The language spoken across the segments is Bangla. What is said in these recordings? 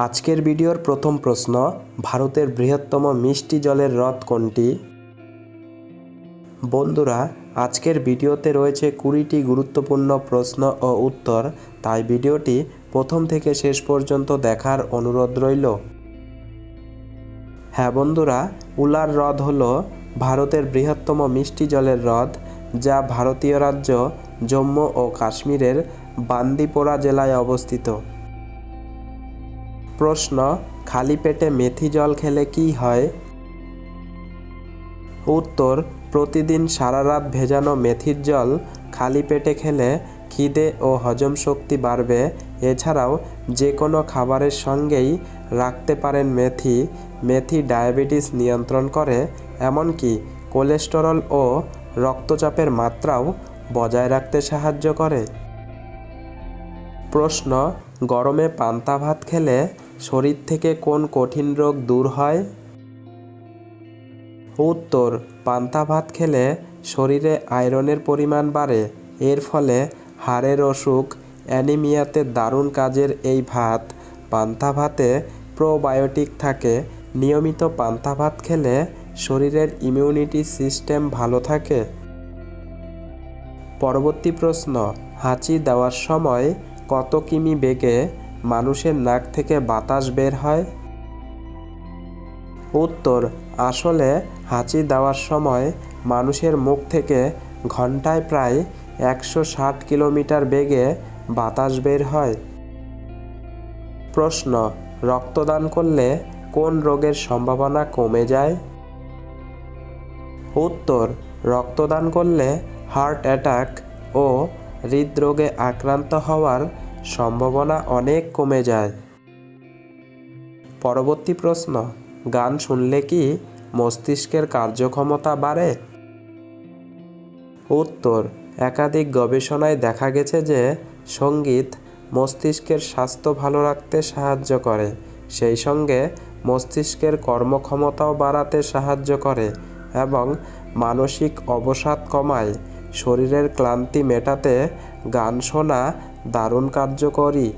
আজকের ভিডিওর প্রথম প্রশ্ন, ভারতের বৃহত্তম মিষ্টি জলের হ্রদ কোনটি? বন্ধুরা, আজকের ভিডিওতে রয়েছে কুড়িটি গুরুত্বপূর্ণ প্রশ্ন ও উত্তর, তাই ভিডিওটি প্রথম থেকে শেষ পর্যন্ত দেখার অনুরোধ রইল। হ্যাঁ বন্ধুরা, উলার হ্রদ হল ভারতের বৃহত্তম মিষ্টি জলের হ্রদ, যা ভারতীয় রাজ্য জম্মু ও কাশ্মীরের বান্দিপোরা জেলায় অবস্থিত। প্রশ্ন, খালি পেটে মেথি জল খেলে কি হয়? উত্তর, প্রতিদিন সারা রাত ভেজানো মেথির জল খালি পেটে খেলে খিদে ও হজম শক্তি বাড়বে। এছাড়াও যে কোনো খাবারের সঙ্গেই রাখতে পারেন মেথি। মেথি ডায়াবেটিস নিয়ন্ত্রণ করে, এমনকি কোলেস্টেরল ও রক্তচাপের মাত্রাও বজায় রাখতে সাহায্য করে। প্রশ্ন, গরমে পান্তা ভাত খেলে শরীর থেকে কোন কঠিন রোগ দূর হয়? উত্তর, পান্তা ভাত খেলে শরীরে আয়রনের পরিমাণ বাড়ে, এর ফলে হাড়ের অসুখ, অ্যানিমিয়াতে দারুণ কাজের এই ভাত, পান্তা ভাতে প্রোবায়োটিক থাকে, নিয়মিত পান্তা ভাত খেলে শরীরের ইমিউনিটি সিস্টেম ভালো থাকে। পরবর্তী প্রশ্ন, হাঁচি দেওয়ার সময় কত কিমি বেগে মানুষের নাক থেকে বাতাস বের হয়? উত্তর, আসলে হাঁচি দেওয়ার সময় মানুষের মুখ থেকে ঘন্টায় প্রায় একশো ষাট কিলোমিটার বেগে বাতাস বের হয়। প্রশ্ন, রক্তদান করলে কোন রোগের সম্ভাবনা কমে যায়? উত্তর, রক্তদান করলে হার্ট অ্যাটাক ও হৃদরোগে আক্রান্ত হওয়ার সম্ভাবনা অনেক কমে যায়। পরবর্তী প্রশ্ন, গান শুনলে কি মস্তিষ্কের কার্যক্ষমতা বাড়ে? উত্তর, একাধিক গবেষণায় দেখা গেছে যে সংগীত মস্তিষ্কের স্বাস্থ্য ভালো রাখতে সাহায্য করে, সেই সঙ্গে মস্তিষ্কের কর্মক্ষমতাও বাড়াতে সাহায্য করে এবং মানসিক অবসাদ কমায়। শরীরের ক্লান্তি মেটাতে গান শোনা দারুণ কার্যকরী।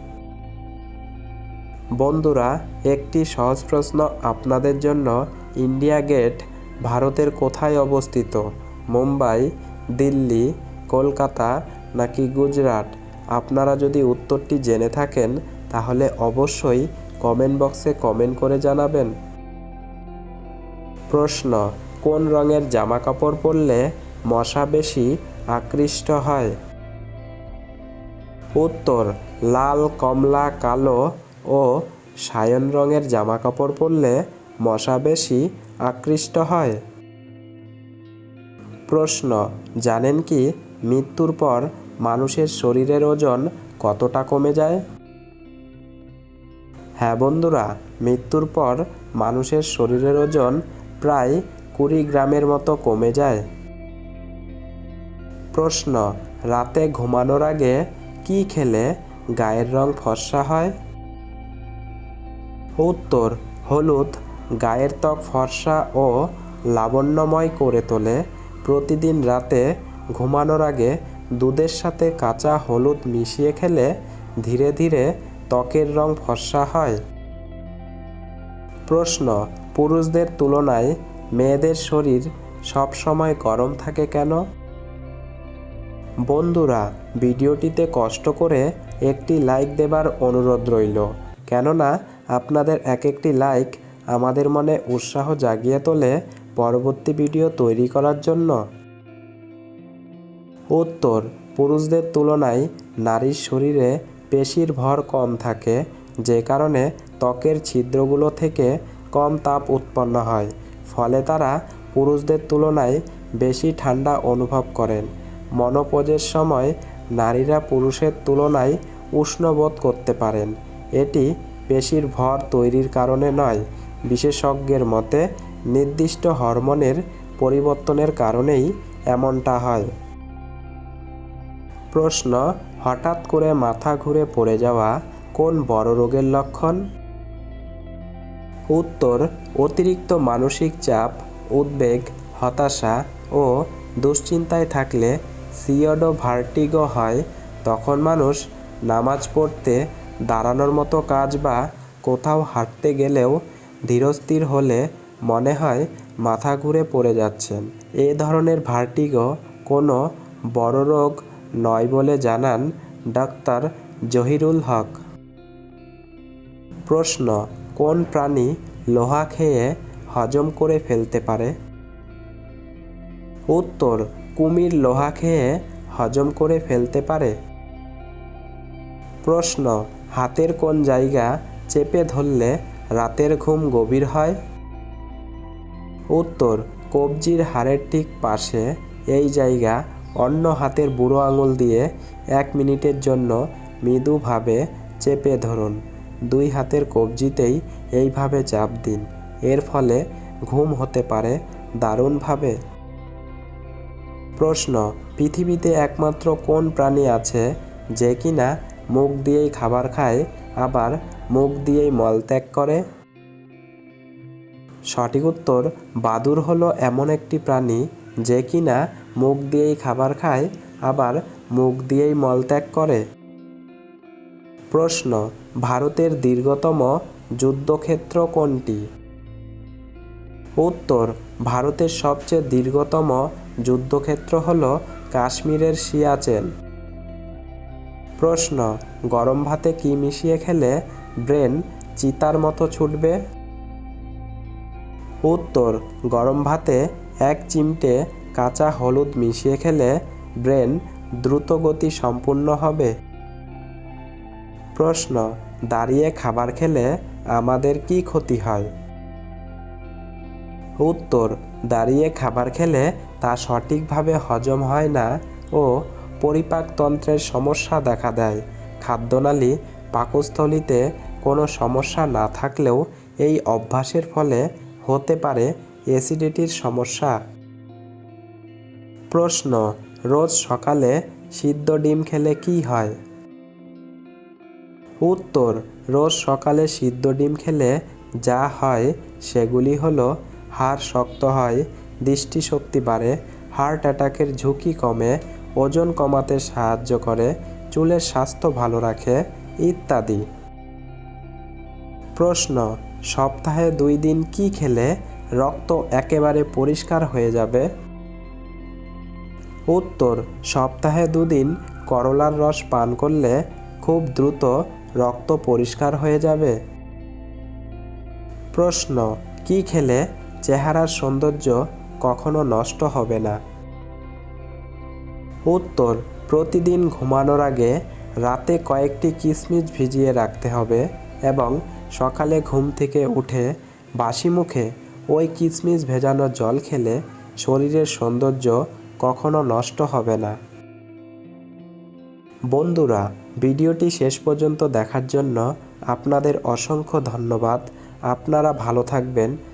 বন্ধুরা, একটি সহজ প্রশ্ন আপনাদের জন্য। ইন্ডিয়া গেট ভারতের কোথায় অবস্থিত? মুম্বাই, দিল্লি, কলকাতা নাকি গুজরাট? আপনারা যদি উত্তরটি জেনে থাকেন, তাহলে অবশ্যই কমেন্ট বক্সে কমেন্ট করে জানাবেন। প্রশ্ন, কোন রঙের জামা কাপড় পরলে মশা বেশি আকৃষ্ট হয়? উত্তর, লাল, কমলা, কালো ও সায়ন রঙের জামা কাপড় পরলে মশা বেশি আকৃষ্ট হয়। প্রশ্ন, জানেন কি মৃত্যুর পর মানুষের শরীরের ওজন কতটা কমে যায়? হ্যাঁ বন্ধুরা, মৃত্যুর পর মানুষের শরীরের ওজন প্রায় কুড়ি গ্রামের মতো কমে যায়। প্রশ্ন, রাতে ঘুমানোর আগে কি খেলে গায়ের রং ফর্সা হয়? উত্তর, হলুদ, গায়ের ত্বক ফর্সা ও লাবণ্যময় করে তোলে। প্রতিদিন রাতে ঘুমানোর আগে দুধের সাথে কাঁচা হলুদ মিশিয়ে খেলে ধীরে ধীরে ত্বকের রং ফর্সা হয়। প্রশ্ন, পুরুষদের তুলনায় মেয়েদের শরীর সবসময় গরম থাকে কেন? বন্ধুরা, ভিডিওটিতে কষ্ট করে একটি লাইক দেবার অনুরোধ রইল। কেননা, আপনাদের এক একটি লাইক আমাদের মনে উৎসাহ জাগিয়ে তোলে পরবর্তী ভিডিও তৈরি করার জন্য। উত্তর, পুরুষদের তুলনায় নারীর শরীরে পেশির ভর কম থাকে, যে কারণে ত্বকের ছিদ্রগুলো থেকে কম তাপ উৎপন্ন হয়। ফলে তারা পুরুষদের তুলনায় বেশি ঠান্ডা অনুভব করেন। মনোপজের সময় নারীরা পুরুষের তুলনায় উষ্ণ বোধ করতে পারেন। এটি পেশির ভর তৈরির কারণে নয়, বিশেষজ্ঞের মতে নির্দিষ্ট হরমোনের পরিবর্তনের কারণেই এমনটা হয়। প্রশ্ন, হঠাৎ করে মাথা ঘুরে পড়ে যাওয়া কোন বড় রোগের লক্ষণ? উত্তর, অতিরিক্ত মানসিক চাপ, উদ্বেগ, হতাশা ও দুশ্চিন্তায় থাকলে সিওডো ভার্টিগো হয়, তখন মানুষ নামাজ পড়তে দাঁড়ানোর মতো কাজ বা কোথাও হাঁটতে গেলেও ধীরস্থির হলে মনে হয় মাথা ঘুরে পড়ে যাচ্ছেন। এ ধরনের ভার্টিগো কোনো বড় রোগ নয় বলে জানান ডাক্তার জহিরুল হক। প্রশ্ন, কোন প্রাণী লোহা খেয়ে হজম করে ফেলতে পারে? উত্তর কুমির লোহা খেয়ে হজম করে ফেলতে পারে। প্রশ্ন, হাতের কোন জায়গা চেপে ধরলে রাতের ঘুম গভীর হয়? উত্তর, কবজির হাড়ের ঠিক পাশে এই জায়গা অন্য হাতের বুড়ো আঙুল দিয়ে এক মিনিটের জন্য মৃদুভাবে চেপে ধরুন। দুই হাতের কবজিতেই এইভাবে চাপ দিন। এর ফলে ঘুম হতে পারে দারুণভাবে। প্রশ্ন, পৃথিবীতে একমাত্র কোন প্রাণী আছে যে কিনা মুখ দিয়েই খাবার খায়, আবার মুখ দিয়েই মলত্যাগ করে? সঠিক উত্তর, বাদুর হলো এমন একটি প্রাণী যে কিনা মুখ দিয়েই খাবার খায়, আবার মুখ দিয়েই মলত্যাগ করে। প্রশ্ন, ভারতের দীর্ঘতম যুদ্ধক্ষেত্র কোনটি? উত্তর, ভারতের সবচেয়ে দীর্ঘতম যুদ্ধক্ষেত্র হল কাশ্মীরের সিয়াচেন প্রশ্ন, গরম ভাতে কি মিশিয়ে খেলে ব্রেন চিতার মতো ছুটবে? উত্তর, গরম ভাতে এক চিমটে কাঁচা হলুদ মিশিয়ে খেলে ব্রেন দ্রুতগতি সম্পূর্ণ হবে। প্রশ্ন, দাঁড়িয়ে খাবার খেলে আমাদের কি ক্ষতি হয়? উত্তর দাঁড়িয়ে খাবার খেলে তা সঠিকভাবে হজম হয় না ও পরিপাকতন্ত্রের সমস্যা দেখা দেয়। খাদ্যনালী পাকস্থলীতে কোনো সমস্যা না থাকলেও এই অভ্যাসের ফলে হতে পারে অ্যাসিডিটির সমস্যা। প্রশ্ন, রোজ সকালে সিদ্ধ ডিম খেলে কি হয়? উত্তর, রোজ সকালে সিদ্ধ ডিম খেলে যা হয় সেগুলি হলো হাড় শক্ত হয়, দৃষ্টিশক্তি বাড়ে, হার্ট অ্যাটাকের ঝুঁকি কমে, ওজন কমাতে সাহায্য করে, চুলের স্বাস্থ্য ভালো রাখে, ইত্যাদি। প্রশ্ন, সপ্তাহে দুই দিন কি খেলে রক্ত একেবারে পরিষ্কার হয়ে যাবে? উত্তর, সপ্তাহে দুদিন করলার রস পান করলে খুব দ্রুত রক্ত পরিষ্কার হয়ে যাবে। প্রশ্ন, কি খেলে চেহারার সৌন্দর্য কখনো নষ্ট হবে না। উত্তর, প্রতিদিন ঘুমানোর আগে রাতে কয়েকটি কিশমিশ ভিজিয়ে রাখতে হবে এবং সকালে ঘুম থেকে উঠে বাসি মুখে ওই কিশমিশ ভেজানো জল খেলে শরীরের সৌন্দর্য কখনো নষ্ট হবে না। বন্ধুরা, ভিডিওটি শেষ পর্যন্ত দেখার জন্য আপনাদের অসংখ্য ধন্যবাদ। আপনারা ভালো থাকবেন।